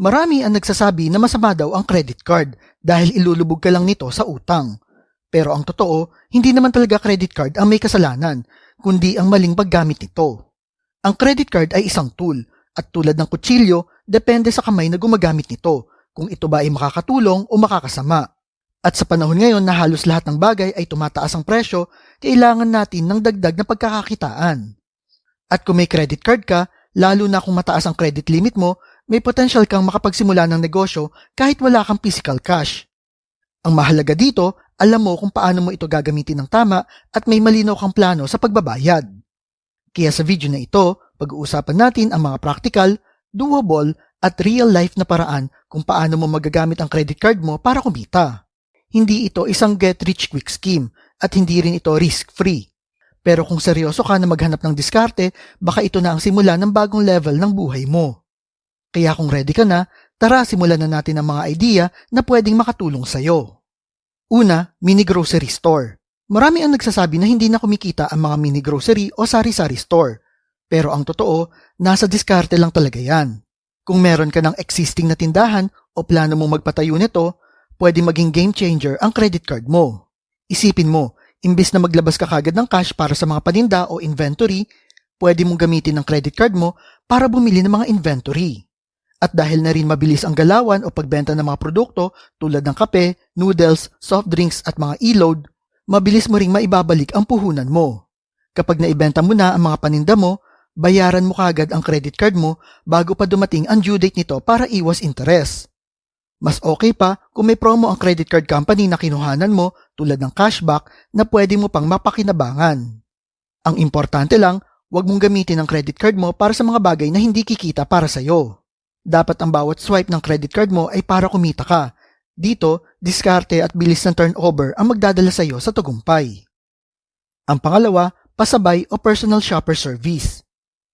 Marami ang nagsasabi na masama daw ang credit card dahil ilulubog ka lang nito sa utang. Pero ang totoo, hindi naman talaga credit card ang may kasalanan, kundi ang maling paggamit nito. Ang credit card ay isang tool at tulad ng kutsilyo, depende sa kamay na gumagamit nito kung ito ba ay makakatulong o makakasama. At sa panahon ngayon na halos lahat ng bagay ay tumataas ang presyo, kailangan natin ng dagdag na pagkakakitaan. At kung may credit card ka, lalo na kung mataas ang credit limit mo, may potential kang makapagsimula ng negosyo kahit wala kang physical cash. Ang mahalaga dito, alam mo kung paano mo ito gagamitin ng tama at may malinaw kang plano sa pagbabayad. Kaya sa video na ito, pag-uusapan natin ang mga practical, doable, at real-life na paraan kung paano mo magagamit ang credit card mo para kumita. Hindi ito isang get-rich-quick scheme at hindi rin ito risk-free. Pero kung seryoso ka na maghanap ng diskarte, baka ito na ang simula ng bagong level ng buhay mo. Kaya kung ready ka na, tara simulan na natin ang mga idea na pwedeng makatulong sa'yo. Una, mini grocery store. Marami ang nagsasabi na hindi na kumikita ang mga mini grocery o sari-sari store. Pero ang totoo, nasa diskarte lang talaga yan. Kung meron ka ng existing na tindahan o plano mong magpatayo nito, pwede maging game changer ang credit card mo. Isipin mo, imbis na maglabas ka kagad ng cash para sa mga paninda o inventory, pwede mong gamitin ang credit card mo para bumili ng mga inventory. At dahil na rin mabilis ang galawan o pagbenta ng mga produkto tulad ng kape, noodles, soft drinks at mga e-load, mabilis mo ring maibabalik ang puhunan mo. Kapag naibenta mo na ang mga paninda mo, bayaran mo kagad ang credit card mo bago pa dumating ang due date nito para iwas interest. Mas okay pa kung may promo ang credit card company na kinuhanan mo tulad ng cashback na pwede mo pang mapakinabangan. Ang importante lang, huwag mong gamitin ang credit card mo para sa mga bagay na hindi kikita para sa'yo. Dapat ang bawat swipe ng credit card mo ay para kumita ka. Dito, diskarte at bilis ng turnover ang magdadala sa iyo sa tagumpay. Ang pangalawa, pasabay o personal shopper service.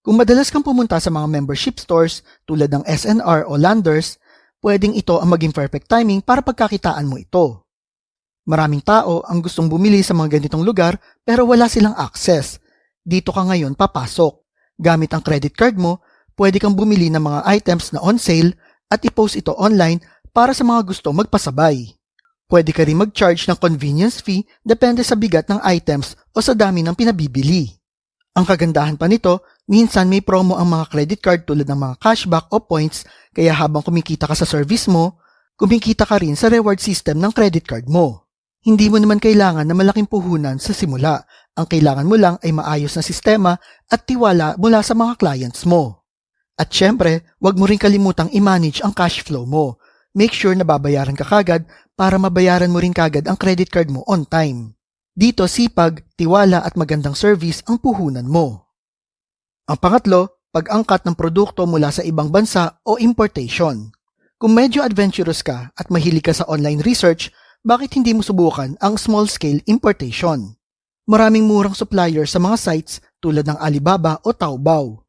Kung madalas kang pumunta sa mga membership stores tulad ng SNR o Landers, pwedeng ito ang maging perfect timing para pagkakitaan mo ito. Maraming tao ang gustong bumili sa mga ganitong lugar pero wala silang access. Dito ka ngayon papasok. Gamit ang credit card mo, pwede kang bumili ng mga items na on sale at i-post ito online para sa mga gusto magpasabay. Pwede ka rin mag-charge ng convenience fee depende sa bigat ng items o sa dami ng pinabibili. Ang kagandahan pa nito, minsan may promo ang mga credit card tulad ng mga cashback o points kaya habang kumikita ka sa service mo, kumikita ka rin sa reward system ng credit card mo. Hindi mo naman kailangan na malaking puhunan sa simula. Ang kailangan mo lang ay maayos na sistema at tiwala mula sa mga clients mo. At syempre, huwag mo rin kalimutang i-manage ang cash flow mo. Make sure na babayaran ka kagad para mabayaran mo rin kagad ang credit card mo on time. Dito sipag, tiwala at magandang service ang puhunan mo. Ang pangatlo, pag-angkat ng produkto mula sa ibang bansa o importation. Kung medyo adventurous ka at mahilig ka sa online research, bakit hindi mo subukan ang small-scale importation? Maraming murang supplier sa mga sites tulad ng Alibaba o Taobao.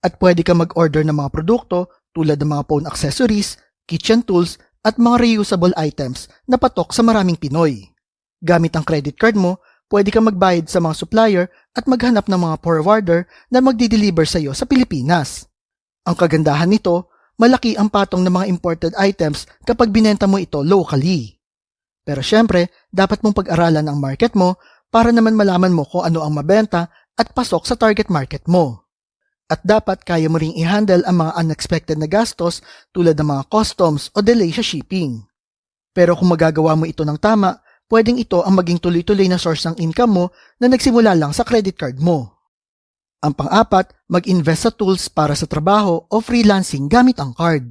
At pwede ka mag-order ng mga produkto tulad ng mga phone accessories, kitchen tools, at mga reusable items na patok sa maraming Pinoy. Gamit ang credit card mo, pwede ka magbayad sa mga supplier at maghanap ng mga forwarder na magdi-deliver sa iyo sa Pilipinas. Ang kagandahan nito, malaki ang patong ng mga imported items kapag binenta mo ito locally. Pero syempre, dapat mong pag-aralan ang market mo para naman malaman mo kung ano ang mabenta at pasok sa target market mo. At dapat kaya mo ring i-handle ang mga unexpected na gastos tulad ng mga customs o delay sa shipping. Pero kung magagawa mo ito ng tama, pwedeng ito ang maging tuloy-tuloy na source ng income mo na nagsimula lang sa credit card mo. Ang pang-apat, mag-invest sa tools para sa trabaho o freelancing gamit ang card.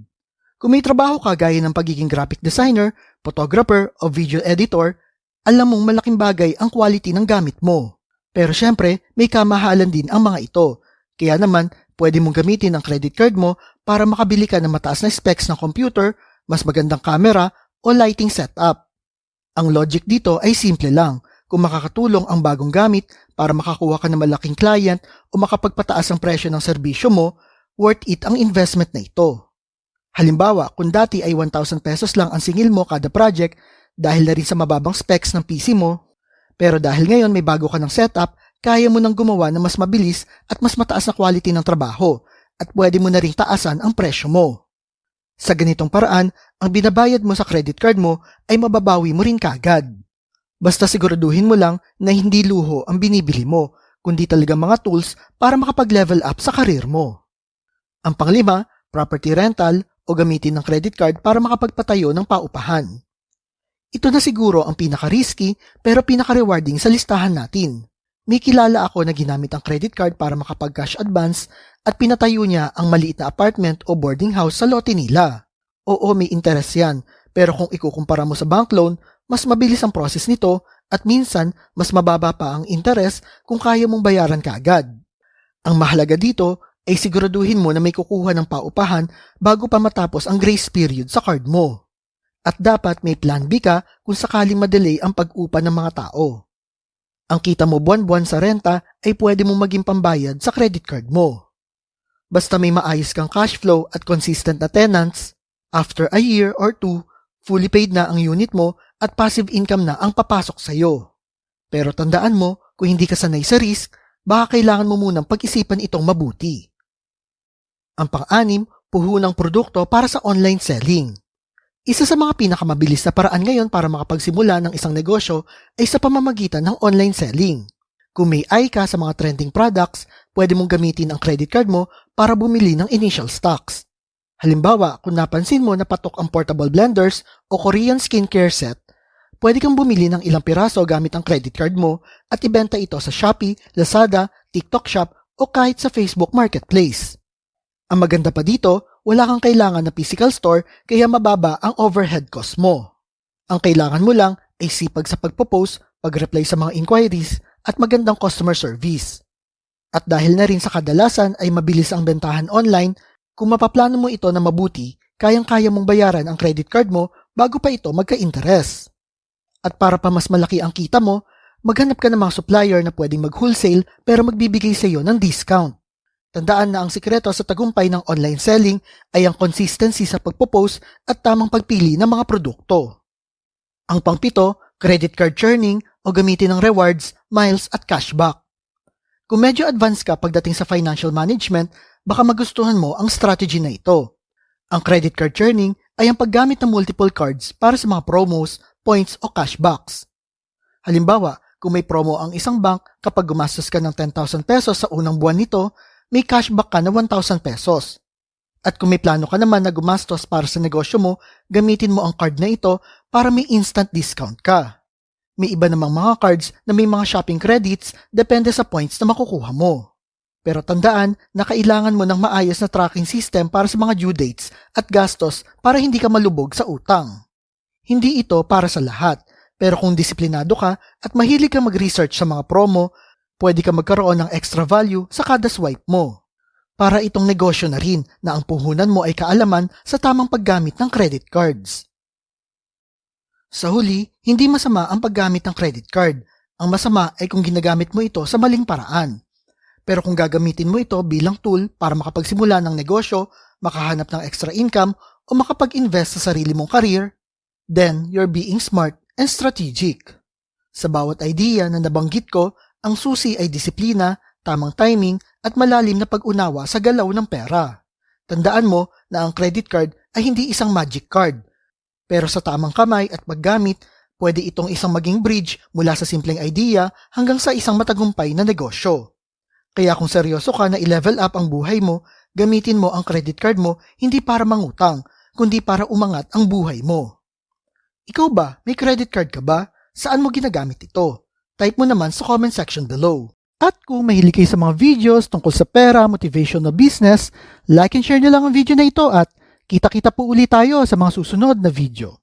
Kung may trabaho ka gaya ng pagiging graphic designer, photographer o video editor, alam mong malaking bagay ang quality ng gamit mo. Pero syempre, may kamahalan din ang mga ito kaya naman, pwede mong gamitin ang credit card mo para makabili ka ng mataas na specs ng computer, mas magandang camera, o lighting setup. Ang logic dito ay simple lang. Kung makakatulong ang bagong gamit para makakuha ka ng malaking client o makapagpataas ang presyo ng serbisyo mo, worth it ang investment na ito. Halimbawa, kung dati ay 1,000 pesos lang ang singil mo kada project dahil na rin sa mababang specs ng PC mo, pero dahil ngayon may bago ka ng setup kaya mo nang gumawa na mas mabilis at mas mataas na quality ng trabaho at pwede mo na ring taasan ang presyo mo. Sa ganitong paraan, ang binabayad mo sa credit card mo ay mababawi mo rin kagad. Basta siguraduhin mo lang na hindi luho ang binibili mo, kundi talaga mga tools para makapag-level up sa karir mo. Ang panglima, property rental o gamitin ng credit card para makapagpatayo ng paupahan. Ito na siguro ang pinaka-risky pero pinaka-rewarding sa listahan natin. May kilala ako na ginamit ang credit card para makapag-cash advance at pinatayo niya ang maliit na apartment o boarding house sa lote nila. Oo, may interest yan, pero kung ikukumpara mo sa bank loan, mas mabilis ang process nito at minsan mas mababa pa ang interest kung kaya mong bayaran kaagad. Ang mahalaga dito ay siguraduhin mo na may kukuha ng paupahan bago pa matapos ang grace period sa card mo. At dapat may plan B ka kung sakaling madelay ang pag-upa ng mga tao. Ang kita mo buwan-buwan sa renta ay pwede mong maging pambayad sa credit card mo. Basta may maayos kang cash flow at consistent na tenants, after a year or two, fully paid na ang unit mo at passive income na ang papasok sa'yo. Pero tandaan mo, kung hindi ka sanay sa risk, baka kailangan mo munang pag-isipan itong mabuti. Ang pang-anim, puhunang produkto para sa online selling. Isa sa mga pinakamabilis na paraan ngayon para makapagsimula ng isang negosyo ay sa pamamagitan ng online selling. Kung may eye ka sa mga trending products, pwede mong gamitin ang credit card mo para bumili ng initial stocks. Halimbawa, kung napansin mo na patok ang portable blenders o Korean skincare set, pwede kang bumili ng ilang piraso gamit ang credit card mo at ibenta ito sa Shopee, Lazada, TikTok Shop o kahit sa Facebook Marketplace. Ang maganda pa dito, wala kang kailangan na physical store kaya mababa ang overhead cost mo. Ang kailangan mo lang ay sipag sa pagpo-post, pag-reply sa mga inquiries, at magandang customer service. At dahil na rin sa kadalasan ay mabilis ang bentahan online, kung mapaplano mo ito na mabuti, kayang-kaya mong bayaran ang credit card mo bago pa ito magka-interest. At para pa mas malaki ang kita mo, maghanap ka ng mga supplier na pwedeng mag-wholesale pero magbibigay sa iyo ng discount. Tandaan na ang sikreto sa tagumpay ng online selling ay ang consistency sa pagpo-post at tamang pagpili ng mga produkto. Ang pangpito, credit card churning o gamitin ng rewards, miles at cashback. Kung medyo advanced ka pagdating sa financial management, baka magustuhan mo ang strategy na ito. Ang credit card churning ay ang paggamit ng multiple cards para sa mga promos, points o cashbacks. Halimbawa, kung may promo ang isang bank kapag gumastos ka ng 10,000 pesos sa unang buwan nito, may cashback ka na 1,000 pesos. At kung may plano ka naman na gumastos para sa negosyo mo, gamitin mo ang card na ito para may instant discount ka. May iba namang mga cards na may mga shopping credits depende sa points na makukuha mo. Pero tandaan na kailangan mo ng maayos na tracking system para sa mga due dates at gastos para hindi ka malubog sa utang. Hindi ito para sa lahat, pero kung disiplinado ka at mahilig ka mag-research sa mga promo, pwede ka magkaroon ng extra value sa kada swipe mo. Para itong negosyo na rin na ang puhunan mo ay kaalaman sa tamang paggamit ng credit cards. Sa huli, hindi masama ang paggamit ng credit card. Ang masama ay kung ginagamit mo ito sa maling paraan. Pero kung gagamitin mo ito bilang tool para makapagsimula ng negosyo, makahanap ng extra income, o makapag-invest sa sarili mong career, then you're being smart and strategic. Sa bawat idea na nabanggit ko, ang susi ay disiplina, tamang timing, at malalim na pag-unawa sa galaw ng pera. Tandaan mo na ang credit card ay hindi isang magic card. Pero sa tamang kamay at paggamit, pwede itong isang maging bridge mula sa simpleng idea hanggang sa isang matagumpay na negosyo. Kaya kung seryoso ka na i-level up ang buhay mo, gamitin mo ang credit card mo hindi para mangutang, kundi para umangat ang buhay mo. Ikaw ba, may credit card ka ba? Saan mo ginagamit ito? Type mo naman sa comment section below. At kung mahilig kayo sa mga videos tungkol sa pera, motivation na business, like and share nyo lang ang video na ito at kita-kita po ulit tayo sa mga susunod na video.